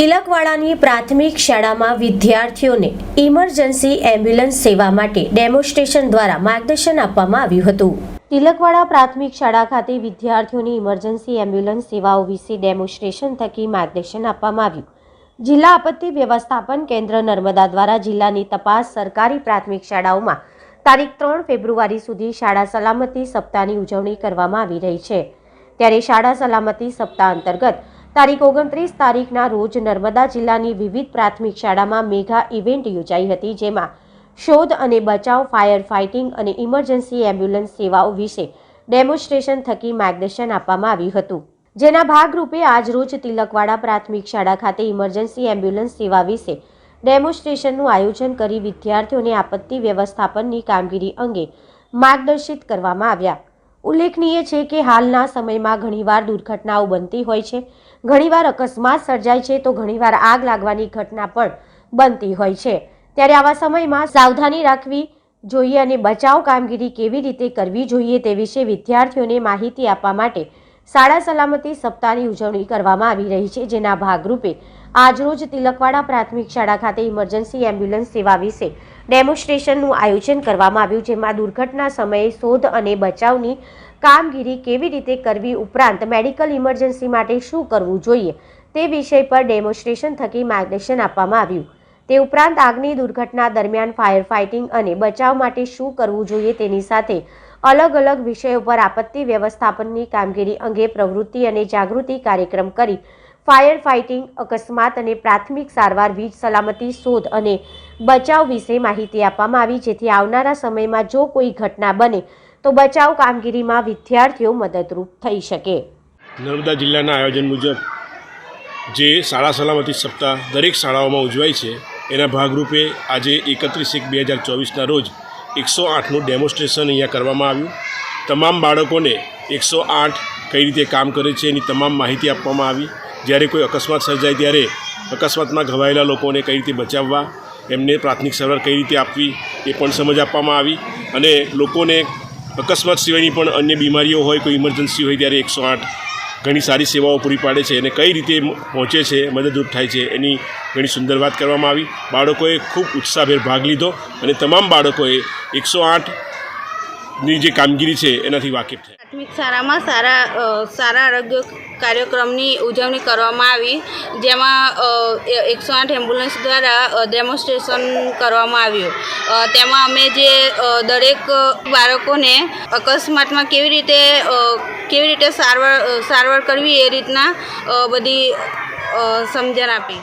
તિલકવાડાની પ્રાથમિક શાળામાં વિદ્યાર્થીઓને ઇમરજન્સી એમ્બ્યુલન્સ સેવા માટે ડેમોન્સ્ટ્રેશન દ્વારા માર્ગદર્શન આપવામાં આવ્યું હતું. તિલકવાડા પ્રાથમિક શાળા ખાતે વિદ્યાર્થીઓની ઇમરજન્સી એમ્બ્યુલન્સ સેવાઓ વિશે ડેમોન્સ્ટ્રેશન થકી માર્ગદર્શન આપવામાં આવ્યું. જિલ્લા આપત્તિ વ્યવસ્થાપન કેન્દ્ર નર્મદા દ્વારા જિલ્લાની તપાસ સરકારી પ્રાથમિક શાળાઓમાં તારીખ ત્રણ ફેબ્રુઆરી સુધી શાળા સલામતી સપ્તાહની ઉજવણી કરવામાં આવી રહી છે. ત્યારે શાળા સલામતી સપ્તાહ અંતર્ગત તારીખ ઓગણત્રીસ તારીખના રોજ નર્મદા જિલ્લાની વિવિધ પ્રાથમિક શાળામાં મેગા ઇવેન્ટ યોજાઈ હતી, જેમાં શોધ અને બચાવ, ફાયર ફાઇટિંગ અને ઇમરજન્સી એમ્બ્યુલન્સ સેવાઓ વિશે ડેમોન્સ્ટ્રેશન થકી માર્ગદર્શન આપવામાં આવ્યું હતું. જેના ભાગરૂપે આજરોજ તિલકવાડા પ્રાથમિક શાળા ખાતે ઇમરજન્સી એમ્બ્યુલન્સ સેવા વિશે ડેમોન્સ્ટ્રેશનનું આયોજન કરી વિદ્યાર્થીઓને આપત્તિ વ્યવસ્થાપનની કામગીરી અંગે માર્ગદર્શિત કરવામાં આવ્યા. ઉલ્લેખનીય છે કે હાલના સમયમાં ઘણીવાર દુર્ઘટનાઓ બનતી હોય છે. ઘણીવાર અકસ્માત સર્જાય છે તો ઘણીવાર આગ લાગવાની ઘટના પણ બનતી હોય છે. ત્યારે આવા સમયમાં સાવધાની રાખવી જોઈએ અને બચાવ કામગીરી કેવી રીતે કરવી જોઈએ તે વિશે વિદ્યાર્થીઓને માહિતી આપવા માટે શાળા સલામતી સપ્તાહની ઉજવણી કરવામાં આવી રહી છે, જેના ભાગરૂપે આજરોજ તિલકવાડા પ્રાથમિક શાળા ખાતે ઇમરજન્સી એમ્બ્યુલન્સ સેવા વિશે ડેમોન્સ્ટ્રેશનનું આયોજન કરવામાં આવ્યું, જેમાં દુર્ઘટના સમયે શોધ અને બચાવની કામગીરી કેવી રીતે કરવી ઉપરાંત મેડિકલ ઇમરજન્સી માટે શું કરવું જોઈએ તે વિષય પર ડેમોન્સ્ટ્રેશન થકી માર્ગદર્શન આપવામાં આવ્યું. તે ઉપરાંત આગની દુર્ઘટના દરમિયાન ફાયર ફાઇટિંગ અને બચાવ માટે શું કરવું જોઈએ તેની સાથે અલગ અલગ વિષયો પર આપત્તિ વ્યવસ્થાપનની કામગીરી અંગે પ્રવૃત્તિ અને જાગૃતિ કાર્યક્રમ કરી. ફાયર ફાઇટિંગ, અકસ્માત અને પ્રાથમિક સારવાર વીજ સલામતી શોધ અને બચાવ વિશે માહિતી આપવામાં આવી, જેથી આવનારા સમયમાં જો કોઈ ઘટના બને, તો બચાવ કામગીરીમાં વિદ્યાર્થીઓ મદદરૂપ થઈ શકે. નર્મદા જિલ્લાના આયોજન મુજબ જે શાળા સલામતી સપ્તાહ દરેક શાળાઓમાં ઉજવાય છે, એના ભાગરૂપે આજે એકત્રીસ એક બે હજાર ચોવીસના રોજ એકસો આઠનું ડેમોન્સ્ટ્રેશન અહીંયા કરવામાં આવ્યું. તમામ બાળકોને એકસો આઠ કઈ રીતે કામ કરે છે એની તમામ માહિતી આપવામાં આવી. જ્યારે કોઈ અકસ્માત સર્જાય ત્યારે અકસ્માતમાં ઘવાયેલા લોકોને કઈ રીતે બચાવવા, એમને પ્રાથમિક સારવાર કઈ રીતે આપવી, એ પણ સમજ આપવામાં આવી. અને લોકોને અકસ્માત સિવાયની પણ અન્ય બીમારીઓ હોય, કોઈ ઇમરજન્સી હોય ત્યારે એકસો આઠ ઘણી સારી સેવાઓ પૂરી પાડે છે અને કઈ રીતે પહોંચે છે, મદદરૂપ થાય છે એની ઘણી સુંદર વાત કરવામાં આવી. બાળકોએ ખૂબ ઉત્સાહભેર ભાગ લીધો અને તમામ બાળકોએ એકસો આઠની જે કામગીરી છે, એનાથી વાકેફ થયા પ્રાથમિક શાળામાં સારા સારા આરોગ્ય કાર્યક્રમની ઉજવણી કરવામાં આવી, જેમાં એકસો આઠ એમ્બ્યુલન્સ દ્વારા ડેમોન્સ્ટ્રેશન કરવામાં આવ્યું. તેમાં અમે જે દરેક બાળકોને અકસ્માતમાં કેવી રીતે કેવી રીતે સારવાર સારવાર કરવી એ રીતના બધી સમજણ આપી.